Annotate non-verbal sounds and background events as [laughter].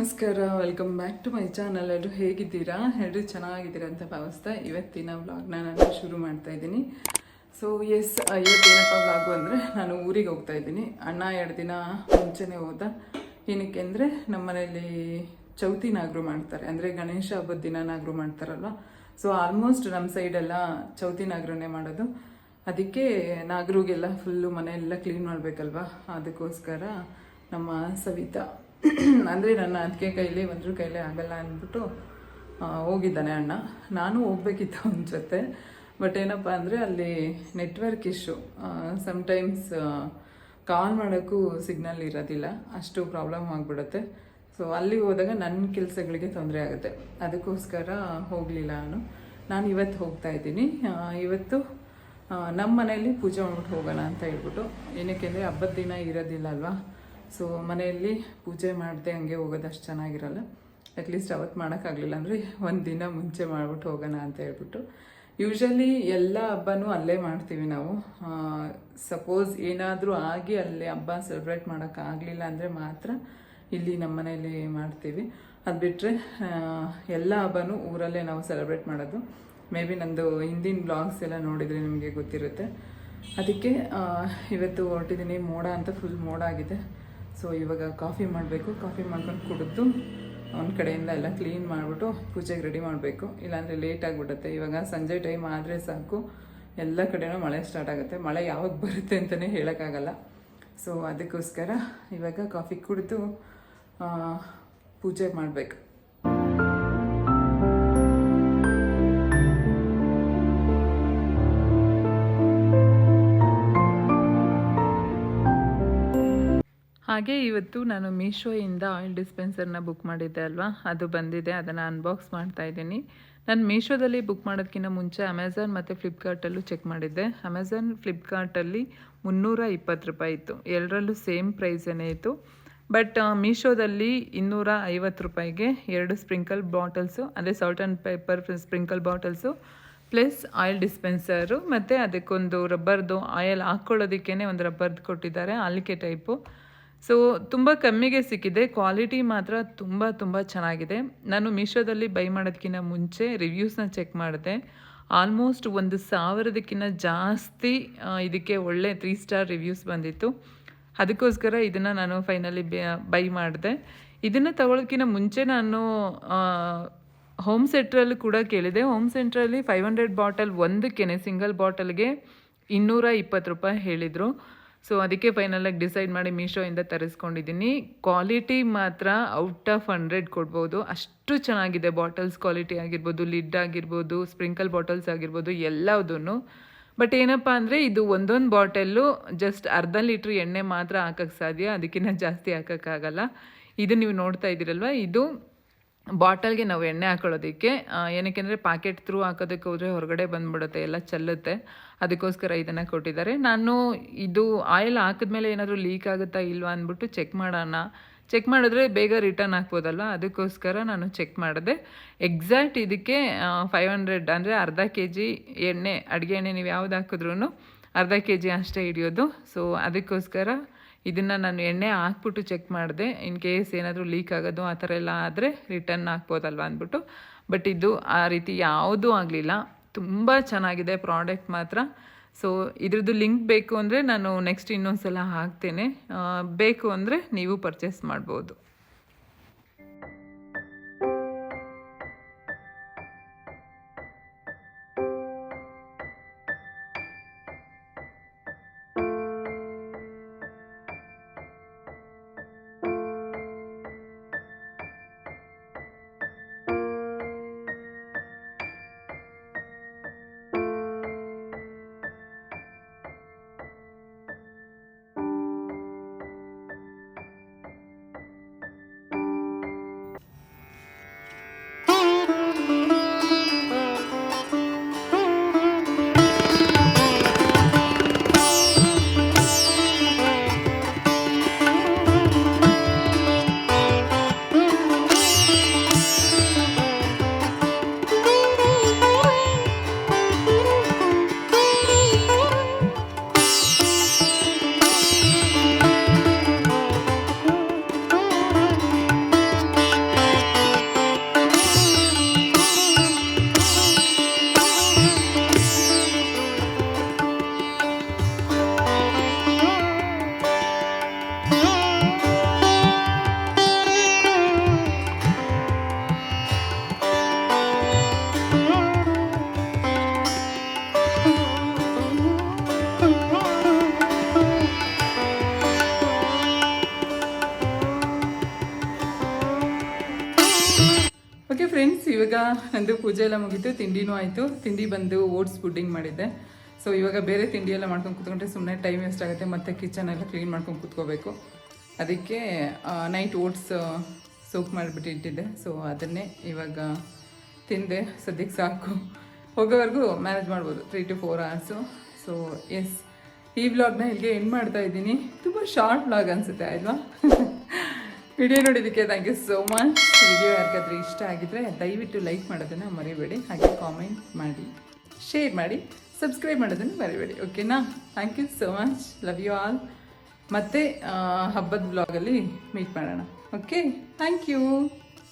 ನಮಸ್ಕಾರ welcome back to my channel ಎಲ್ಲರೂ ಹೇಗಿದ್ದೀರಾ? ಎಲ್ಲರೂ ಚೆನ್ನಾಗಿದ್ದೀರಾ ಅಂತ ಭಾವಿಸ್ತಾ ಇವತ್ತಿನ ವ್ಲಾಗ್ನ ನಾನು ಶುರು ಮಾಡ್ತಾ ಇದ್ದೀನಿ. ಸೊ ಎಸ್ ಇವತ್ತೇನಪ್ಪ ವ್ಲಾಗು ಅಂದರೆ ನಾನು ಊರಿಗೆ ಹೋಗ್ತಾ ಇದ್ದೀನಿ. ಅಣ್ಣ ಎರಡು ದಿನ ಮುಂಚೆನೇ ಹೋದ. ಏನಕ್ಕೆ ಅಂದರೆ ನಮ್ಮ ಮನೇಲಿ ಚೌತಿ ನಾಗರು ಮಾಡ್ತಾರೆ. ಅಂದರೆ ಗಣೇಶ ಹಬ್ಬದ ದಿನ ನಾಗರು ಮಾಡ್ತಾರಲ್ವ? ಸೊ ಆಲ್ಮೋಸ್ಟ್ ನಮ್ಮ ಸೈಡೆಲ್ಲ ಚೌತಿ ನಾಗರನ್ನೇ ಮಾಡೋದು. ಅದಕ್ಕೆ ನಾಗರಿಗೆಲ್ಲ ಫುಲ್ಲು ಮನೆಯೆಲ್ಲ ಕ್ಲೀನ್ ಮಾಡಬೇಕಲ್ವಾ? ಅದಕ್ಕೋಸ್ಕರ ನಮ್ಮ ಸವಿತಾ ಅಂದರೆ ನನ್ನ ಅದಕ್ಕೆ ಕೈಲಿ ಒಂದ್ರ ಕೈಲಿ ಆಗಲ್ಲ ಅಂದ್ಬಿಟ್ಟು ಹೋಗಿದ್ದಾನೆ ಅಣ್ಣ. ನಾನು ಹೋಗ್ಬೇಕಿತ್ತು ಅವನ ಜೊತೆ. ಬಟ್ ಏನಪ್ಪ ಅಂದರೆ ಅಲ್ಲಿ ನೆಟ್ವರ್ಕ್ ಇಶ್ಯೂ ಸಮಟೈಮ್ಸ್ ಕಾಲ್ ಮಾಡೋಕ್ಕೂ ಸಿಗ್ನಲ್ ಇರೋದಿಲ್ಲ. ಅಷ್ಟು ಪ್ರಾಬ್ಲಮ್ ಆಗಿಬಿಡುತ್ತೆ. ಸೊ ಅಲ್ಲಿ ಹೋದಾಗ ನನ್ನ ಕೆಲಸಗಳಿಗೆ ತೊಂದರೆ ಆಗುತ್ತೆ. ಅದಕ್ಕೋಸ್ಕರ ಹೋಗಲಿಲ್ಲ ನಾನು. ನಾನು ಇವತ್ತು ಹೋಗ್ತಾ ಇದ್ದೀನಿ. ಇವತ್ತು ನಮ್ಮ ಮನೆಯಲ್ಲಿ ಪೂಜೆ ಮಾಡ್ಬಿಟ್ಟು ಹೋಗೋಣ ಅಂತ ಹೇಳ್ಬಿಟ್ಟು, ಏನಕ್ಕೆ ಅಂದರೆ ಹಬ್ಬದ ದಿನ ಇರೋದಿಲ್ಲ ಅಲ್ವಾ? ಸೊ ಮನೆಯಲ್ಲಿ ಪೂಜೆ ಮಾಡಿದೆ ಹಂಗೆ ಹೋಗೋದು ಅಷ್ಟು ಚೆನ್ನಾಗಿರಲ್ಲ. ಅಟ್ಲೀಸ್ಟ್ ಅವತ್ತು ಮಾಡೋಕ್ಕಾಗಲಿಲ್ಲ ಅಂದರೆ ಒಂದು ದಿನ ಮುಂಚೆ ಮಾಡ್ಬಿಟ್ಟು ಹೋಗೋಣ ಅಂತ ಹೇಳ್ಬಿಟ್ಟು. ಯೂಶಲಿ ಎಲ್ಲ ಹಬ್ಬನೂ ಅಲ್ಲೇ ಮಾಡ್ತೀವಿ ನಾವು. ಸಪೋಸ್ ಏನಾದರೂ ಆಗಿ ಅಲ್ಲೇ ಹಬ್ಬ ಸೆಲೆಬ್ರೇಟ್ ಮಾಡೋಕ್ಕಾಗಲಿಲ್ಲ ಅಂದರೆ ಮಾತ್ರ ಇಲ್ಲಿ ನಮ್ಮ ಮನೆಯಲ್ಲಿ ಮಾಡ್ತೀವಿ. ಅದು ಬಿಟ್ಟರೆ ಎಲ್ಲ ಹಬ್ಬನೂ ಊರಲ್ಲೇ ನಾವು ಸೆಲೆಬ್ರೇಟ್ ಮಾಡೋದು. ಮೇ ಬಿ ನಂದು ಹಿಂದಿನ ಬ್ಲಾಗ್ಸ್ ಎಲ್ಲ ನೋಡಿದರೆ ನಿಮಗೆ ಗೊತ್ತಿರುತ್ತೆ. ಅದಕ್ಕೆ ಇವತ್ತು ಹೊರಟಿದ್ದೀನಿ ಮೋಡ ಅಂತ ಫುಲ್ ಮೋಡ ಆಗಿದೆ. ಸೊ ಇವಾಗ ಕಾಫಿ ಮಾಡಬೇಕು. ಕಾಫಿ ಮಾಡ್ಕೊಂಡು ಕುಡಿದು ಒಂದು ಕಡೆಯಿಂದ ಎಲ್ಲ ಕ್ಲೀನ್ ಮಾಡಿಬಿಟ್ಟು ಪೂಜೆಗೆ ರೆಡಿ ಮಾಡಬೇಕು. ಇಲ್ಲಾಂದರೆ ಲೇಟ್ ಆಗಿಬಿಡುತ್ತೆ. ಇವಾಗ ಸಂಜೆ ಟೈಮ್ ಆದರೆ ಸಾಕು. ಎಲ್ಲ ಕಡೆನೂ ಮಳೆ ಸ್ಟಾರ್ಟ್ ಆಗುತ್ತೆ. ಮಳೆ ಯಾವಾಗ ಬರುತ್ತೆ ಅಂತಲೇ ಹೇಳೋಕ್ಕಾಗಲ್ಲ. ಸೊ ಅದಕ್ಕೋಸ್ಕರ ಇವಾಗ ಕಾಫಿ ಕುಡಿದು ಪೂಜೆ ಮಾಡಬೇಕು. ಹಾಗೆ ಇವತ್ತು ನಾನು ಮೀಶೋಯಿಂದ ಆಯಿಲ್ ಡಿಸ್ಪೆನ್ಸರ್ನ ಬುಕ್ ಮಾಡಿದ್ದೆ ಅಲ್ವಾ? ಅದು ಬಂದಿದೆ, ಅದನ್ನು ಅನ್ಬಾಕ್ಸ್ ಮಾಡ್ತಾ ಇದ್ದೀನಿ. ನಾನು ಮೀಶೋದಲ್ಲಿ ಬುಕ್ ಮಾಡೋದಕ್ಕಿಂತ ಮುಂಚೆ ಅಮೆಝಾನ್ ಮತ್ತು ಫ್ಲಿಪ್ಕಾರ್ಟಲ್ಲೂ ಚೆಕ್ ಮಾಡಿದ್ದೆ. ಅಮೆಝಾನ್ ಫ್ಲಿಪ್ಕಾರ್ಟಲ್ಲಿ ಮುನ್ನೂರ ಇಪ್ಪತ್ತು ರೂಪಾಯಿ ಇತ್ತು. ಎರಡರಲ್ಲೂ ಸೇಮ್ ಪ್ರೈಸೇ ಇತ್ತು. ಬಟ್ ಮೀಶೋದಲ್ಲಿ ಇನ್ನೂರ ಐವತ್ತು ರೂಪಾಯಿಗೆ ಎರಡು ಸ್ಪ್ರಿಂಕಲ್ ಬಾಟಲ್ಸು ಅಂದರೆ salt and pepper sprinkle bottles, plus oil dispensers, ಮತ್ತು ಅದಕ್ಕೊಂದು ರಬ್ಬರ್ದು ಆಯಿಲ್ ಹಾಕ್ಕೊಳ್ಳೋದಕ್ಕೇ ಒಂದು ರಬ್ಬರ್ದು ಕೊಟ್ಟಿದ್ದಾರೆ ಆಲಿಕೆ ಟೈಪು ಸೊ ತುಂಬ ಕಮ್ಮಿಗೆ ಸಿಕ್ಕಿದೆ. ಕ್ವಾಲಿಟಿ ಮಾತ್ರ ತುಂಬ ತುಂಬ ಚೆನ್ನಾಗಿದೆ. ನಾನು ಮೀಶೋದಲ್ಲಿ ಬೈ ಮಾಡೋದಕ್ಕಿಂತ ಮುಂಚೆ ರಿವ್ಯೂಸ್ನ ಚೆಕ್ ಮಾಡಿದೆ. ಆಲ್ಮೋಸ್ಟ್ ಒಂದು ಸಾವಿರದಕ್ಕಿಂತ ಜಾಸ್ತಿ ಇದಕ್ಕೆ ಒಳ್ಳೆ ತ್ರೀ ಸ್ಟಾರ್ ರಿವ್ಯೂಸ್ ಬಂದಿತ್ತು. ಅದಕ್ಕೋಸ್ಕರ ಇದನ್ನು ನಾನು ಫೈನಲಿ ಬೈ ಮಾಡಿದೆ. ಇದನ್ನು ತಗೊಳ್ಳೋಕ್ಕಿಂತ ಮುಂಚೆ ನಾನು ಹೋಮ್ ಸೆಂಟ್ರಲ್ಲಿ ಕೂಡ ಕೇಳಿದೆ. ಹೋಮ್ ಸೆಂಟ್ರಲ್ಲಿ ಫೈವ್ ಹಂಡ್ರೆಡ್ ಬಾಟಲ್ ಒಂದಕ್ಕೆ ಸಿಂಗಲ್ ಬಾಟಲ್ಗೆ ಇನ್ನೂರ ಇಪ್ಪತ್ತು ರೂಪಾಯಿ ಹೇಳಿದರು. ಸೊ ಅದಕ್ಕೆ ಫೈನಲಾಗಿ ಡಿಸೈಡ್ ಮಾಡಿ ಮೀಶೋಯಿಂದ ತರಿಸ್ಕೊಂಡಿದ್ದೀನಿ. ಕ್ವಾಲಿಟಿ ಮಾತ್ರ ಔಟ್ ಆಫ್ ಹಂಡ್ರೆಡ್ ಕೊಡ್ಬೋದು. ಅಷ್ಟು ಚೆನ್ನಾಗಿದೆ ಬಾಟಲ್ಸ್ ಕ್ವಾಲಿಟಿ ಆಗಿರ್ಬೋದು ಲಿಡ್ ಆಗಿರ್ಬೋದು ಸ್ಪ್ರಿಂಕಲ್ ಬಾಟಲ್ಸ್ ಆಗಿರ್ಬೋದು ಎಲ್ಲದೂ ಬಟ್ ಏನಪ್ಪ ಅಂದರೆ ಇದು ಒಂದೊಂದು ಬಾಟಲ್ಲು ಜಸ್ಟ್ ಅರ್ಧ ಲೀಟ್ರ್ ಎಣ್ಣೆ ಮಾತ್ರ ಹಾಕಕ್ಕೆ ಸಾಧ್ಯ. ಅದಕ್ಕಿಂತ ಜಾಸ್ತಿ ಹಾಕೋಕ್ಕಾಗಲ್ಲ ಇದು ನೀವು ನೋಡ್ತಾ ಇದ್ದೀರಲ್ವ? ಇದು ಬಾಟಲ್ಗೆ ನಾವು ಎಣ್ಣೆ ಹಾಕೊಳ್ಳೋದಕ್ಕೆ ಏನಕ್ಕೆ ಅಂದರೆ ಪ್ಯಾಕೆಟ್ ಥ್ರೂ ಹಾಕೋದಕ್ಕೆ ಹೋದರೆ ಹೊರಗಡೆ ಬಂದುಬಿಡುತ್ತೆ, ಎಲ್ಲ ಚೆಲ್ಲುತ್ತೆ. ಅದಕ್ಕೋಸ್ಕರ ಇದನ್ನು ಕೊಟ್ಟಿದ್ದಾರೆ. ನಾನು ಇದು ಆಯಿಲ್ ಹಾಕಿದ್ಮೇಲೆ ಏನಾದರೂ ಲೀಕ್ ಆಗುತ್ತಾ ಇಲ್ವಾ ಅಂದ್ಬಿಟ್ಟು ಚೆಕ್ ಮಾಡೋಣ. ಚೆಕ್ ಮಾಡಿದ್ರೆ ಬೇಗ ರಿಟರ್ನ್ ಹಾಕ್ಬೋದಲ್ವ? ಅದಕ್ಕೋಸ್ಕರ ನಾನು ಚೆಕ್ ಮಾಡಿದೆ. ಎಕ್ಸಾಕ್ಟ್ ಇದಕ್ಕೆ ಫೈವ್ ಹಂಡ್ರೆಡ್ ಅಂದರೆ ಅರ್ಧ ಕೆ ಜಿ ಎಣ್ಣೆ, ಅಡುಗೆ ಎಣ್ಣೆ ನೀವು ಯಾವ್ದು ಹಾಕಿದ್ರೂ ಅರ್ಧ ಕೆ ಜಿ ಅಷ್ಟೇ ಹಿಡಿಯೋದು. ಸೊ ಅದಕ್ಕೋಸ್ಕರ ಇದನ್ನು ನಾನು ಎಣ್ಣೆ ಹಾಕ್ಬಿಟ್ಟು ಚೆಕ್ ಮಾಡಿದೆ. ಇನ್ ಕೇಸ್ ಏನಾದರೂ ಲೀಕ್ ಆಗೋದು, ಆ ಥರ ಎಲ್ಲ ಆದರೆ ರಿಟರ್ನ್ ಹಾಕ್ಬೋದಲ್ವ ಅಂದ್ಬಿಟ್ಟು. ಬಟ್ ಇದು ಆ ರೀತಿ ಯಾವುದೂ ಆಗಲಿಲ್ಲ. ತುಂಬ ಚೆನ್ನಾಗಿದೆ ಪ್ರಾಡಕ್ಟ್ ಮಾತ್ರ. ಸೊ ಇದ್ರದ್ದು ಲಿಂಕ್ ಬೇಕು ಅಂದರೆ ನಾನು ನೆಕ್ಸ್ಟ್ ಇನ್ನೊಂದು ಸಲ ಹಾಕ್ತೇನೆ ಬೇಕು ಅಂದರೆ ನೀವು ಪರ್ಚೇಸ್ ಮಾಡ್ಬೋದು. ನಂದು ಪೂಜೆ ಎಲ್ಲ ಮುಗೀತು, ತಿಂಡಿನೂ ಆಯಿತು. ತಿಂಡಿ ಬಂದು ಓಟ್ಸ್ ಪುಡ್ಡಿಂಗ್ ಮಾಡಿದ್ದೆ. ಸೊ ಇವಾಗ ಬೇರೆ ತಿಂಡಿ ಎಲ್ಲ ಮಾಡ್ಕೊಂಡು ಕೂತ್ಕೊಂಡ್ರೆ ಸುಮ್ಮನೆ ಟೈಮ್ ವೇಸ್ಟ್ ಆಗುತ್ತೆ, ಮತ್ತು ಕಿಚನ್ ಎಲ್ಲ ಕ್ಲೀನ್ ಮಾಡ್ಕೊಂಡು ಕೂತ್ಕೋಬೇಕು. ಅದಕ್ಕೆ ನೈಟ್ ಓಟ್ಸ್ ಸೋಪ್ ಮಾಡಿಬಿಟ್ಟು ಇಟ್ಟಿದ್ದೆ. ಸೊ ಅದನ್ನೇ ಇವಾಗ ತಿಂದೆ. ಸದ್ಯಕ್ಕೆ ಸಾಕು. ಹೋಗೋವರೆಗೂ ಮ್ಯಾನೇಜ್ ಮಾಡ್ಬೋದು three to four hours so yes ಈ ವ್ಲಾಗ್ನ ಇಲ್ಲಿಗೆ ಎಂಡ್ ಮಾಡ್ತಾ ಇದ್ದೀನಿ. ತುಂಬ ಶಾರ್ಟ್ ವ್ಲಾಗ್ ಅನಿಸುತ್ತೆ, ಅಲ್ವಾ? [laughs] ವಿಡಿಯೋ ನೋಡಿದ್ದಕ್ಕೆ thank you so much video ಯಾರಿಗಾದ್ರೂ ಇಷ್ಟ ಆಗಿದ್ರೆ ದಯವಿಟ್ಟು ಲೈಕ್ ಮಾಡೋದನ್ನು ಮರಿಬೇಡಿ, ಹಾಗೆ ಕಾಮೆಂಟ್ ಮಾಡಿ ಶೇರ್ ಮಾಡಿ ಸಬ್ಸ್ಕ್ರೈಬ್ ಮಾಡೋದನ್ನು ಮರಿಬೇಡಿ ಓಕೆನಾ thank you so much love you all ಮತ್ತೆ ಹಬ್ಬದ ಬ್ಲಾಗಲ್ಲಿ ಮೀಟ್ ಮಾಡೋಣ. Okay thank you